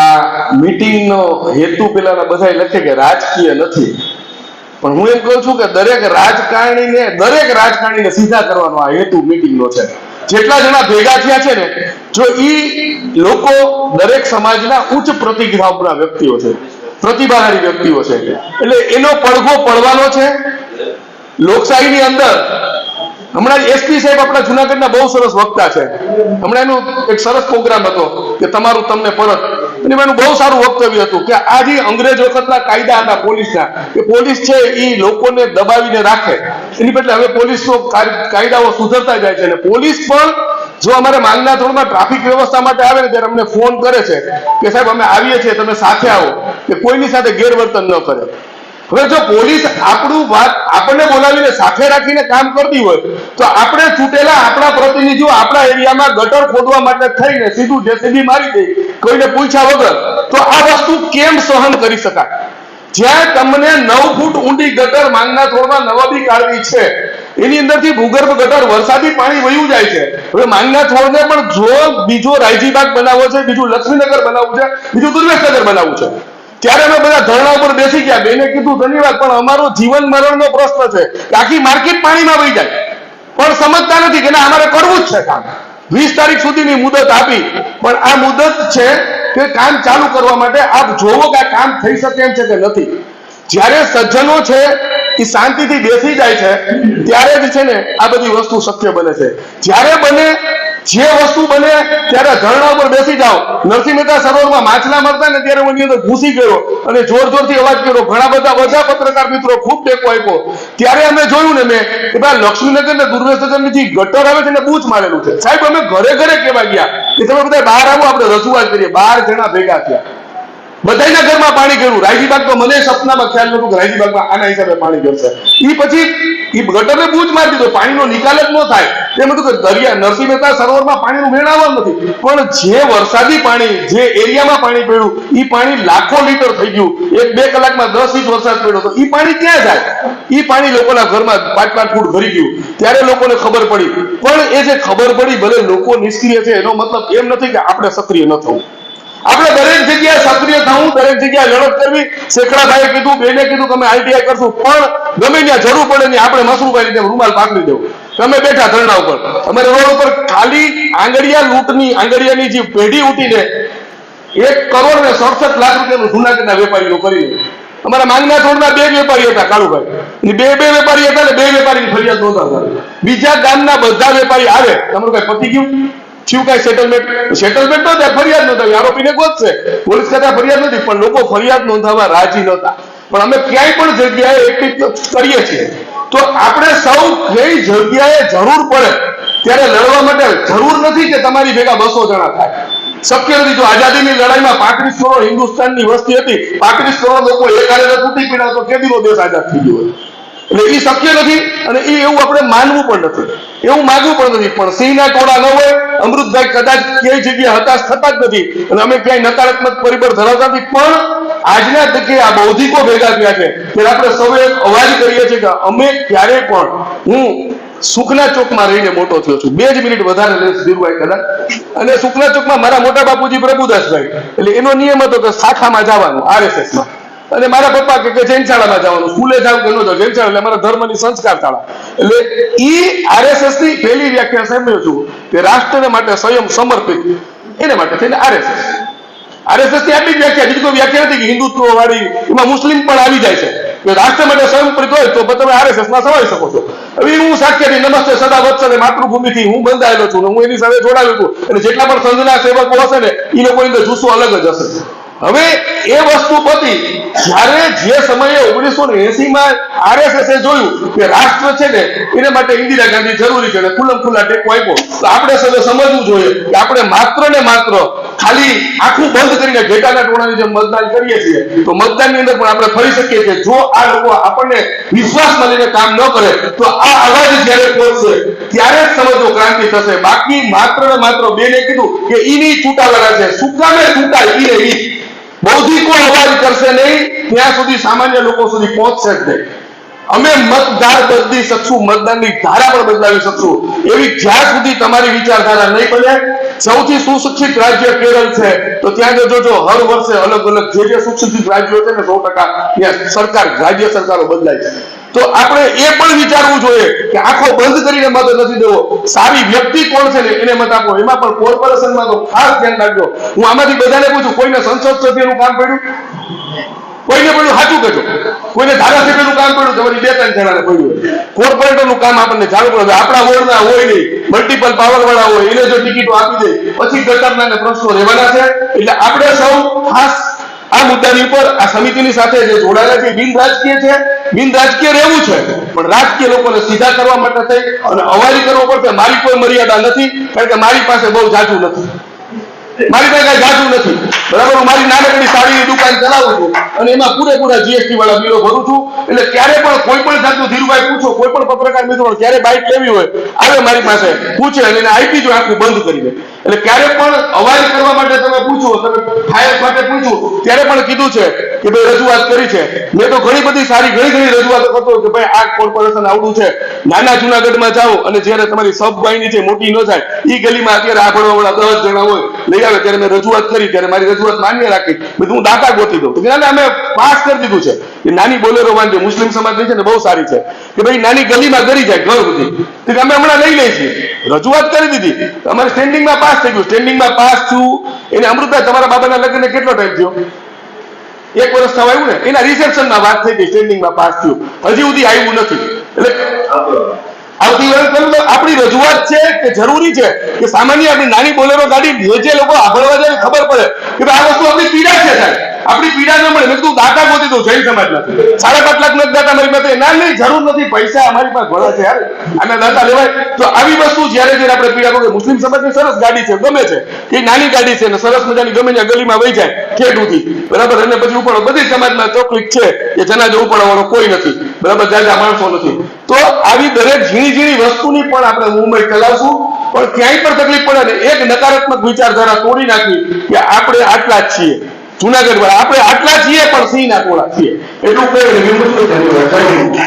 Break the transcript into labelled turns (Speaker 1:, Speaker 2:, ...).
Speaker 1: આ મીટિંગનો હેતુ પેલા બધા લખે કે રાજકીય નથી. પણ હું એમ કહું છું કે દરેક રાજકારણીને દરેક રાજકારણીને સીધા કરવાનો આ હેતુ મીટિંગનો છે. જેટલા જણા ભેગા થયા છે ને, જો ઈ લોકો દરેક સમાજના ઉચ્ચ પ્રતિભાવના વ્યક્તિઓ છે પ્રતિભાધારી વ્યક્તિઓ છે. એટલે એનો પડઘો પડવાનો છે. લોકશાહીની અંદર, હમણાં એસપી સાહેબ આપણા જુનાગઢના બહુ સરસ વક્તા છે. હમણાં એનું એક સરસ પ્રોગ્રામ હતો કે તમારું તમને પરત અને એનું બહુ સારું વક્તવ્ય હતું કે આ જે અંગ્રેજ વખતના કાયદા હતા પોલીસના. કે પોલીસ છે એ લોકોને દબાવીને રાખે. એની બદલે હવે પોલીસનો કાયદાઓ સુધરતા જાય છે. અને પોલીસ પણ જો અમારે માલના ધોરણમાં ટ્રાફિક વ્યવસ્થા માટે આવે ને ત્યારે અમને ફોન કરે છે કે સાહેબ અમે આવીએ છીએ, તમે સાથે આવો. કે કોઈની સાથે ગેરવર્તન ન કરે. હવે જો પોલીસ આપણું વાત આપણને બોલાવીને સાથે રાખીને કામ કરતી હોય, તો આપણે છૂટેલા આપણા પ્રતિનિધિઓ આપણા એરિયામાં ગટર ખોદવા માટે થઈને સીધું જેસીબી મારી દે. કોઈને પૂછ્યા વગર, તો આ વસ્તુ કેમ સહન કરી શકાય? જ્યાં તમને નવ ફૂટ ઊંડી ગટર માંગના થોડમાં નવાબી કાઢવી છે, એની અંદરથી ભૂગર્ભ ગટર વરસાદી પાણી વયું જાય છે. હવે માંગના થોડને પણ જો બીજો રાયજીબાગ બનાવવો છે, બીજું લક્ષ્મીનગર બનાવવું છે, બીજું દુર્વેશનગર બનાવવું છે, ત્યારે અમે બધા ધરણા ઉપર બેસી ગયા. બેને કીધું, ધન્યવાદ, પણ અમારો જીવન મરણનો પ્રશ્ન છે આખી માર્કેટ પાણીમાં વહી જાય. પણ સમજતા નથી કે અમારે કરવું જ છે કામ. વીસ તારીખ સુધીની મુદત આપી. પણ આ મુદત છે કે કામ ચાલુ કરવા માટે આપ જોવો કે આ કામ થઈ શકે એમ છે કે નથી. જ્યારે સજ્જનો છે એ શાંતિથી બેસી જાય છે, ત્યારે જ છે ને આ બધી વસ્તુ શક્ય બને છે. જ્યારે બને જે વસ્તુ બને ત્યારે ધરણા ઉપર બેસી જાઓ. નરસિંહ મહેતા સરોવરમાં માછલા મરતા ને ત્યારે હું એની અંદર ઘૂસી ગયો અને જોર જોરથી અવાજ કર્યો. ઘણા બધા બધા પત્રકાર મિત્રો ખૂબ ટેકો આપ્યો. ત્યારે અમે જોયું ને મેં કે ભાઈ, લક્ષ્મીનગર ને દુર્વેશનગરની જે ગટર આવે છે ને બૂચ મારેલું છે. સાહેબ, અમે ઘરે ઘરે કહેવા ગયા કે તમે બધા બહાર આવો, આપણે રજૂઆત કરીએ. બાર જણા ભેગા થયા. બધાના ઘરમાં પાણી ગયું. રાયજીબાગ તો મને સપનામાં ખ્યાલ નહોતું કે રાયજીબાગમાં આના હિસાબે પાણી છે. ઈ પછી એ ગટરને બૂજ મારી દીધો. પાણીનો નિકાલ જ ન થાય. તેમ હતું કે દરિયા નરસિંહ મહેતા સરોવરમાં પાણીનું વેણ નથી. પણ જે વરસાદી પાણી, જે એરિયામાં પાણી પડ્યું એ પાણી લાખો લીટર થઈ ગયું. એક બે કલાકમાં દસ ઇંચ વરસાદ પડ્યો તો એ પાણી ક્યાં જાય? એ પાણી લોકોના ઘરમાં પાંચ પાંચ ફૂટ ભરી ગયું. ત્યારે લોકોને ખબર પડી. પણ એ જે ખબર પડી, ભલે લોકો નિષ્ક્રિય છે, એનો મતલબ એમ નથી કે આપણે સક્રિય ન થવું. આપણે દરેક જગ્યાએ સક્રિય દરેક જગ્યાએ લડત કરવી. શેખડાભાઈએ કીધું, બેને કીધું કે આઈટીઆઈ કરશું. પણ ગમે ત્યાં જરૂર પડે ને આપણે મસરૂભાઈ રૂમાલ પાકડી દેવું. તમે બેઠા ધરણા ઉપર. અમારે રોડ ઉપર ખાલી આંગળિયા લૂંટની, આંગળિયાની જે પેઢી ઉઠીને એક કરોડ ને સડસઠ લાખ રૂપિયાનું જુનાગઢના વેપારીઓ કરી અમારા માંગના થોડના બે વેપારી હતા, કાળુભાઈ. બે બે વેપારી હતા ને બે વેપારીની ફરિયાદ નોંધાતા બીજા ગામના બધા વેપારી આવે. તમારું કઈ પતી ગયું? થયું કઈ સેટલમેન્ટ સેટલમેન્ટ ન થાય ફરિયાદ નોંધાવી. આરોપીને ગોતશે પોલીસ કરતા ફરિયાદ નથી પણ લોકો ફરિયાદ નોંધાવવા રાજી નહોતા. પણ અમે ક્યાંય પણ જગ્યાએ એકઠી કરીએ છીએ. તો આપણે સૌ કઈ જગ્યાએ જરૂર પડે ત્યારે લડવા માટે જરૂર નથી કે તમારી ભેગા બસો જણા થાય. શક્ય નથી. જો આઝાદીની લડાઈમાં પાંત્રીસ કરોડ હિન્દુસ્તાનની વસ્તી હતી પાંત્રીસ કરોડ લોકો એકારે તૂટી પડ્યા તો કેદીનો દેશ આઝાદ થઈ ગયો એટલે એ શક્ય નથી અને એ એવું આપણે માનવું પણ નથી. એવું માગવું પણ નથી. પણ સિંહના ટોળા ન હોય અમૃતભાઈ કદાચ ક્યાંય જગ્યાએ હતાશ થતા જ નથી. અને અમે ક્યાંય નકારાત્મક પરિબળ ધરાવતા નથી. પણ આજના તકે આ બૌદ્ધિકો ભેગા થયા છે. ત્યારે આપણે સૌએ અવાજ કરીએ છીએ કે અમે ક્યારે પણ હું સુખના ચોકમાં રહીને મોટો થયો છું. બે જ મિનિટ વધારે લઈશ ધીરુભાઈ કદાચ. અને સુખના ચોકમાં મારા મોટા બાપુજી પ્રભુદાસભાઈ. એટલે એનો નિયમ હતો કે શાખામાં જવાનું આરએસએસમાં અને મારા પપ્પા કે જૈન શાળામાં જવાનું, સ્કૂલે જાવ કે ન જાવ જૈન શાળા એટલે મારા ધર્મની સંસ્કાર શાળા. એટલે ઈ આરએસએસની પહેલી વ્યાખ્યા સાંભળ્યો છું કે રાષ્ટ્રને માટે સ્વયં સમર્પિત, એને માટે થઈને આરએસએસ આરએસએસની આટલી વ્યાખ્યા, બીજી કોઈ વ્યાખ્યા નથી કે હિન્દુત્વ વાળી એમાં મુસ્લિમ પણ આવી જાય છે. કે રાષ્ટ્ર માટે સ્વયંપ્રિત હોય તો તમે આરએસએસમાં સમાવી શકો છો. હવે હું સાક્ષાથી નમસ્તે સદા વત્સલે માતૃભૂમિથી હું બંધાયેલો છું હું એની સાથે જોડાયેલો છું. અને જેટલા પણ સંઘના સેવકો હશે ને એ લોકોની જુસ્સો અલગ જ હશે. હવે એ વસ્તુ પતી, જ્યારે જે સમયે ઓગણીસો ને એસી માં આરએસએસ જોયું કે રાષ્ટ્ર છે ને, એને માટે ઇન્દિરા ગાંધી જરૂરી છે ખુલ્લમ ખુલ્લા ટેકો આપ્યો, તો આપણે સૌ સમજવું જોઈએ કે આપણે માત્ર ને માત્ર ખાલી આખું બંધ કરીને ઘેટાના ટોળાની જેમ મતદાન કરીએ છીએ. તો મતદાનની અંદર પણ આપણે ફરી શકીએ છીએ. જો આ લોકો આપણને વિશ્વાસમાં લઈને કામ ન કરે, તો આ અવાજ જ્યારે પહોંચશે ત્યારે જ સમજો ક્રાંતિ થશે. બાકી માત્ર ને માત્ર બેને કીધું કે ઈની ચૂંટાવાળા છે. સુકામે ચૂંટાય ઈ ને ઈ બૌદ્ધિકો અવાજ કરશે નહીં, ત્યાં સુધી સામાન્ય લોકો સુધી પહોંચશે જ નહીં. અમે મતદાર બદલી શકશું મતદાનની ધારા પણ બદલાવી શકશું. એવી જ્યાં સુધી તમારી વિચારધારા નહીં બને, સૌથી સુશિક્ષિત રાજ્ય કેરળ છે. તો ત્યાં જો જોજો, હર વર્ષે અલગ અલગ જે જે સુશિક્ષિત રાજ્યો છે ને, સો ટકા ત્યાં સરકાર, રાજ્ય સરકારો બદલાય છે. તો આપણે એ પણ વિચારવું જોઈએ કે આંખો બંધ કરીને મત નથી દેવો. સારી વ્યક્તિ કોણ છે ને એને મત આપો. એમાં પણ કોર્પોરેશનમાં તો ખાસ ધ્યાન રાખજો. હું આમાંથી બધાને પૂછું, કોઈને સંસદ સભ્યનું કામ પડ્યું? કોઈને પડ્યું? સાચું કહેજો. કોઈને ધારાસભ્યનું કામ પડ્યું? તમારી બે ત્રણ જણાને પડ્યું કોર્પોરેટરનું કામ આપણને જાણવું પડે. આપણા વોર્ડના હોય નહીં. મલ્ટિપલ પાવર વાળા હોય. એને જો ટિકિટો આપી દે, પછી ગટરના પ્રશ્નો રહેવાના છે. એટલે આપણે સૌ ખાસ આ મુદ્દાની ઉપર આ સમિતિની સાથે જે જોડાયેલા છે બિન રાજકીય છે બિન રાજકીય રહેવું છે, પણ રાજકીય લોકોને સીધા કરવા માટે થઈ અને અવારી કરવો પડશે. મારી કોઈ મર્યાદા નથી, કારણ કે મારી પાસે બહુ જાજુ નથી. મારી પાસે કઈ જાજુ નથી. બરાબર, હું મારી નાનકડી સાડીની દુકાન ચલાવું છું અને એમાં પૂરેપૂરા જીએસટી વાળા બિલો ભરું છું. એટલે ક્યારે પણ કોઈ પણ જાતનું ધીરુભાઈ પૂછો, કોઈ પણ પત્રકાર મિત્રો ક્યારે બાઇક લેવી હોય, આવે મારી પાસે, પૂછે અને આપી જો આખું બંધ કરી દે. એટલે ક્યારે પણ અવાજ કરવા માટે તમે પૂછો, તમે માટે ત્યારે પણ કીધું છે કે ભાઈ રજૂઆત કરી છે. મેં તો ઘણી બધી સારી ઘણી ઘણી રજૂઆતો કરતો કે ભાઈ આ કોર્પોરેશન આવડું છે. નાના જુનાગઢમાં જાઓ અને જ્યારે તમારી સબ વાહિની છે મોટી ન થાય એ ગલીમાં અત્યારે આ ભણવાવાળા દસ જણા હોય લઈ આવે ત્યારે મેં રજૂઆત કરી ત્યારે મારી રજૂઆત માન્ય રાખી. બધું હું દાખલા ગોતી દઉં. ના, અમે પાસ કરી દીધું છે કે નાની બોલેરો વાંધો મુસ્લિમ સમાજની છે ને બહુ સારી છે. કે ભાઈ નાની ગલીમાં ગરી જાય ઘર તો અમે હમણાં લઈ લઈએ છીએ. રજૂઆત કરી દીધી. અમારે સ્ટેન્ડિંગમાં પાસ થઈ ગયું. સ્ટેન્ડિંગમાં પાસ થયું એને અમૃતભાઈ તમારા બાબાના લગ્નને કેટલો ટાઈમ થયો? એક વર્ષ થવા આવ્યું ને, એના રિસેપ્શનમાં વાત થઈ ગઈ સ્ટેન્ડિંગમાં પાસ થયું. હજી સુધી આવ્યું નથી. એટલે આવતી વાર આપણી રજૂઆત છે કે જરૂરી છે કે સામાન્ય આપણી નાની બોલેરો ગાડી જે લોકો આભળવા જાય ખબર પડે કે આ વસ્તુ આપણી પીડા છે સાહેબ. આપણી પીડા ન મળે. કીધું, દાતા ગોતી દઉં, જૈન સમાજમાંથી સાડા પાંચ લાખ નથી દાતા મારી પાસે. ના, નહીં, જરૂર નથી. પૈસા અમારી પાસે ઘણા છે, યાર. અને દાતા લેવાય. તો આવી વસ્તુ જ્યારે જ્યારે આપણે પીડા કહો મુસ્લિમ સમાજની સરસ ગાડી છે, ગમે છે. એ નાની ગાડી છે ને સરસ મજાની ગમે ત્યાં ગલીમાં વહી જાય, ઠેઠ સુધી બરાબર? અને પછી ઉપર બધી સમાજમાં ચોકલીક છે કે જનાજો ઉપાડવાનો કોઈ નથી. બરાબર? જાજા માણસો નથી. તો આવી દરેક ઝીણી ઝીણી વસ્તુની પણ આપણે મુંબઈ ચલાવશું. પણ ક્યાંય પણ તકલીફ પડે ને એક નકારાત્મક વિચારધારા તોડી નાખી કે આપણે આટલા જ છીએ. જુનાગઢ વાળા. આપણે આટલા છીએ પણ સિંહના ટોળા છીએ. એટલું કહીને